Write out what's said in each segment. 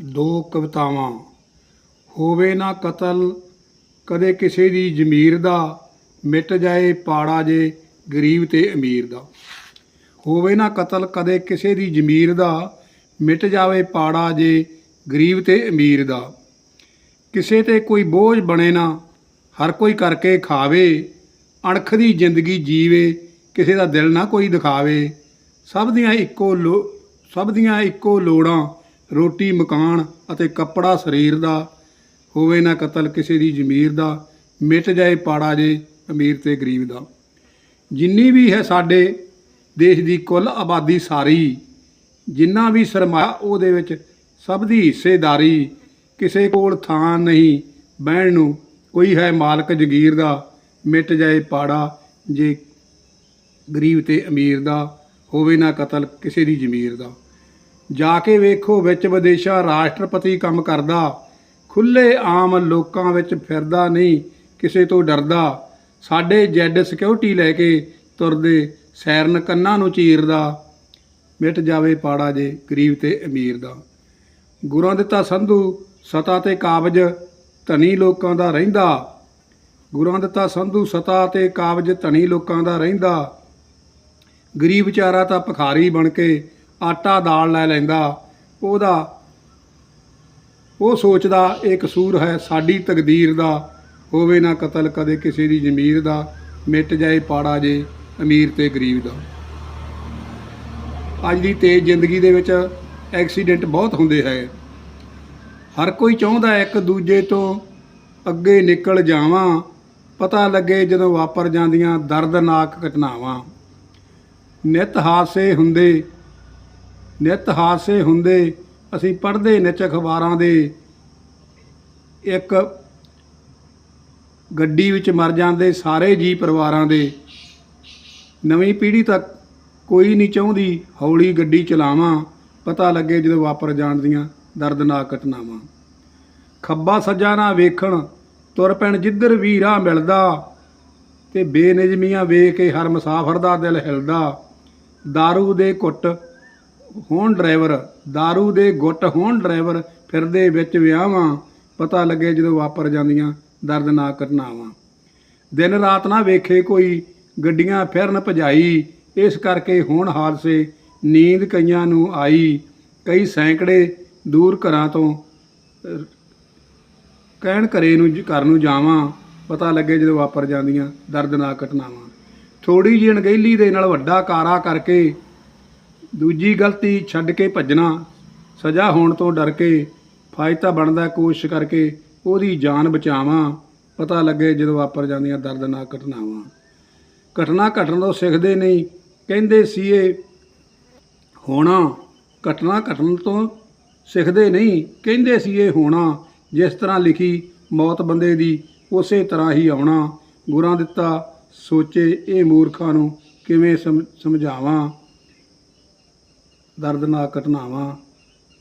ਦੋ ਕਵਿਤਾਵਾਂ, ਹੋਵੇ ਨਾ ਕਤਲ, ਕਦੇ ਕਿਸੇ ਦੀ ਜ਼ਮੀਰ ਦਾ, ਮਿਟ ਜਾਏ ਪਾੜਾ ਜੇ ਗਰੀਬ ਤੇ ਅਮੀਰ ਦਾ। ਹੋਵੇ ਨਾ ਕਤਲ, ਕਦੇ ਕਿਸੇ ਦੀ ਜ਼ਮੀਰ ਦਾ, ਮਿਟ ਜਾਵੇ ਪਾੜਾ ਜੇ ਗਰੀਬ ਤੇ ਅਮੀਰ ਦਾ। ਕਿਸੇ ਤੇ ਕੋਈ ਬੋਝ ਬਣੇ ਨਾ, ਹਰ ਕੋਈ ਕਰਕੇ ਖਾਵੇ, ਅਣਖ ਦੀ ਜ਼ਿੰਦਗੀ ਜੀਵੇ, ਕਿਸੇ ਦਾ ਦਿਲ ਨਾ ਕੋਈ ਦਿਖਾਵੇ। ਸਭ ਦੀਆਂ ਇੱਕੋ ਲੋ, ਸਭ ਦੀਆਂ ਇੱਕੋ ਲੋੜਾਂ ਰੋਟੀ, ਮਕਾਨ ਅਤੇ ਕੱਪੜਾ ਸਰੀਰ ਦਾ, ਹੋਵੇ ਨਾ ਕਤਲ ਕਿਸੇ ਦੀ ਜ਼ਮੀਰ ਦਾ, ਮਿਟ ਜਾਏ ਪਾੜਾ ਜੇ ਅਮੀਰ ਤੇ ਗਰੀਬ ਦਾ। ਜਿੰਨੀ ਵੀ ਹੈ ਸਾਡੇ ਦੇਸ਼ ਦੀ ਕੁੱਲ ਆਬਾਦੀ ਸਾਰੀ, ਜਿੰਨਾ ਵੀ ਸਰਮਾਇਆ ਉਹਦੇ ਵਿੱਚ ਸਭ ਦੀ ਹਿੱਸੇਦਾਰੀ, ਕਿਸੇ ਕੋਲ ਥਾਂ ਨਹੀਂ, ਬਹਿਣ ਨੂੰ ਕੋਈ ਹੈ ਮਾਲਕ ਜਗੀਰ ਦਾ, ਮਿਟ ਜਾਏ ਪਾੜਾ ਜੇ ਗਰੀਬ ਤੇ ਅਮੀਰ ਦਾ, ਹੋਵੇ ਨਾ ਕਤਲ ਕਿਸੇ ਦੀ ਜ਼ਮੀਰ ਦਾ। ਜਾ ਕੇ ਵੇਖੋ ਵਿੱਚ ਵਿਦੇਸ਼ਾਂ ਰਾਸ਼ਟਰਪਤੀ ਕੰਮ ਕਰਦਾ। ਖੁੱਲੇ ਆਮ ਲੋਕਾਂ ਵਿੱਚ ਫਿਰਦਾ ਨਹੀਂ, ਕਿਸੇ ਤੋਂ ਡਰਦਾ। ਸਾਡੇ ਜੈਡ ਸਿਕਿਉਰਿਟੀ ਲੈ ਕੇ ਤੁਰਦੇ ਸੈਰਨ ਕੰਨਾਂ ਨੂੰ ਚੀਰਦਾ। ਮਿਟ ਜਾਵੇ ਪਾੜਾ ਜੇ ਗਰੀਬ ਤੇ ਅਮੀਰ ਦਾ। ਗੁਰਾਂ ਦਿੱਤਾ ਸੰਧੂ, ਸਤਾ ਤੇ ਕਾਬਜ, ਧਨੀ ਲੋਕਾਂ ਦਾ ਰਹਿੰਦਾ। ਗੁਰਾਂ ਦਿੱਤਾ ਸੰਧੂ, ਸਤਾ ਤੇ ਕਾਬਜ, ਧਨੀ ਲੋਕਾਂ ਦਾ ਰਹਿੰਦਾ। ਗਰੀਬ ਵਿਚਾਰਾ ਤਾਂ ਭਖਾਰੀ ਬਣ ਕੇ ਆਟਾ, ਦਾਲ ਲੈ ਲੈਂਦਾ। ਉਹਦਾ, ਉਹ ਸੋਚਦਾ, ਇਹ ਕਸੂਰ ਹੈ ਸਾਡੀ ਤਕਦੀਰ ਦਾ। ਹੋਵੇ ਨਾ ਕਤਲ ਕਦੇ ਕਿਸੇ ਦੀ ਜ਼ਮੀਰ ਦਾ। ਮਿਟ ਜਾਏ ਪਾੜਾ ਜੇ ਅਮੀਰ ਤੇ ਗਰੀਬ ਦਾ। ਅੱਜ ਦੀ ਤੇਜ਼ ਜ਼ਿੰਦਗੀ ਦੇ ਵਿੱਚ ਐਕਸੀਡੈਂਟ ਬਹੁਤ ਹੁੰਦੇ ਹੈ। ਹਰ ਕੋਈ ਚਾਹੁੰਦਾ ਇੱਕ ਦੂਜੇ ਤੋਂ ਅੱਗੇ ਨਿਕਲ ਜਾਵਾਂ। ਪਤਾ ਲੱਗੇ ਜਦੋਂ ਵਾਪਰ ਜਾਂਦੀਆਂ ਦਰਦਨਾਕ ਘਟਨਾਵਾਂ। ਨਿਤ ਹਾਦਸੇ ਹੁੰਦੇ ਨਿਤ ਹਾਦਸੇ ਹੁੰਦੇ, ਅਸੀਂ ਪੜ੍ਹਦੇ ਨਿੱਚ ਅਖਬਾਰਾਂ ਦੇ। ਇੱਕ ਗੱਡੀ ਵਿੱਚ ਮਰ ਜਾਂਦੇ ਸਾਰੇ ਜੀ ਪਰਿਵਾਰਾਂ ਦੇ। ਨਵੀਂ ਪੀੜ੍ਹੀ ਤੱਕ ਕੋਈ ਨਹੀਂ ਚਾਹੁੰਦੀ ਹੌਲੀ ਗੱਡੀ ਚਲਾਵਾਂ, ਪਤਾ ਲੱਗੇ ਜਦੋਂ ਵਾਪਰ ਜਾਣ ਦੀਆਂ ਦਰਦਨਾਕ ਘਟਨਾਵਾਂ। ਖੱਬਾ ਸੱਜਾ ਨਾ ਵੇਖਣ, ਤੁਰ ਪੈਣ ਜਿੱਧਰ ਵੀ ਰਾਹ ਮਿਲਦਾ, ਤੇ ਬੇਨਿਜਮੀਆਂ ਵੇਖ ਕੇ ਹਰ ਮੁਸਾਫਰ ਦਾ ਦਿਲ ਹਿਲਦਾ। दारू ਦੇ ਘੁੱਟ ਹੋਣ ਡਰਾਈਵਰ, दारू ਦੇ ਗੁੱਟ ਹੋਣ ਡਰਾਈਵਰ, ਫਿਰਦੇ ਵਿੱਚ ਵਿਆਹਾਂ, ਪਤਾ ਲੱਗੇ ਜਦੋਂ ਵਾਪਰ ਜਾਂਦੀਆਂ ਦਰਦਨਾਕ ਘਟਨਾਵਾਂ। ਦਿਨ ਰਾਤ ਨਾ ਵੇਖੇ ਕੋਈ ਗੱਡੀਆਂ ਫਿਰਨ ਭਜਾਈ, ਇਸ ਕਰਕੇ ਹੁਣ ਹਾਦਸੇ, ਨੀਂਦ ਕਈਆਂ ਨੂੰ ਆਈ, ਕਈ ਸੈਂਕੜੇ ਦੂਰ ਘਰਾਂ ਤੋਂ, ਕਹਿਣ ਘਰੇ ਨੂੰ, ਘਰ ਨੂੰ ਜਾਵਾਂ, ਪਤਾ ਲੱਗੇ ਜਦੋਂ ਵਾਪਰ ਜਾਂਦੀਆਂ ਦਰਦਨਾਕ ਘਟਨਾਵਾਂ। ਥੋੜੀ ਜਿਹੀ ਅਣਗਹਿਲੀ ਦੇ ਨਾਲ ਵੱਡਾ ਕਾਰਾ ਕਰਕੇ ਦੂਜੀ ਗਲਤੀ ਛੱਡ ਕੇ ਭੱਜਣਾ, ਸਜ਼ਾ ਹੋਣ ਤੋਂ ਡਰ ਕੇ ਫਾਇਦਾ ਬਣਦਾ ਕੋਸ਼ਿਸ਼ ਕਰਕੇ ਉਹਦੀ ਜਾਨ ਬਚਾਵਾਂ, ਪਤਾ ਲੱਗੇ ਜਦੋਂ ਵਾਪਰ ਜਾਂਦੀਆਂ ਦਰਦਨਾਕ ਘਟਨਾਵਾਂ। ਘਟਨਾ ਘਟਣ ਤੋਂ ਸਿੱਖਦੇ ਨਹੀਂ, ਕਹਿੰਦੇ ਸੀ ਇਹ ਹੋਣਾ, ਘਟਨਾ ਘਟਣ ਤੋਂ ਸਿੱਖਦੇ ਨਹੀਂ, ਕਹਿੰਦੇ ਸੀ ਇਹ ਹੋਣਾ, ਜਿਸ ਤਰ੍ਹਾਂ ਲਿਖੀ ਮੌਤ ਬੰਦੇ ਦੀ ਉਸੇ ਤਰ੍ਹਾਂ ਹੀ ਆਉਣਾ। ਗੁਰਾਂ ਦਿੱਤਾ, ਸੋਚੇ ਇਹ ਮੂਰਖਾਂ ਨੂੰ ਕਿਵੇਂ ਸਮ- ਸਮਝਾਵਾਂ। ਦਰਦਨਾਕ ਘਟਨਾਵਾਂ,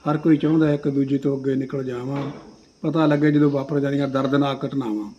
ਹਰ ਕੋਈ ਚਾਹੁੰਦਾ ਇੱਕ ਦੂਜੇ ਤੋਂ ਅੱਗੇ ਨਿਕਲ ਜਾਵਾਂ। ਪਤਾ ਲੱਗੇ ਜਦੋਂ ਵਾਪਰ ਜਾਂਦੀਆਂ ਦਰਦਨਾਕ ਘਟਨਾਵਾਂ।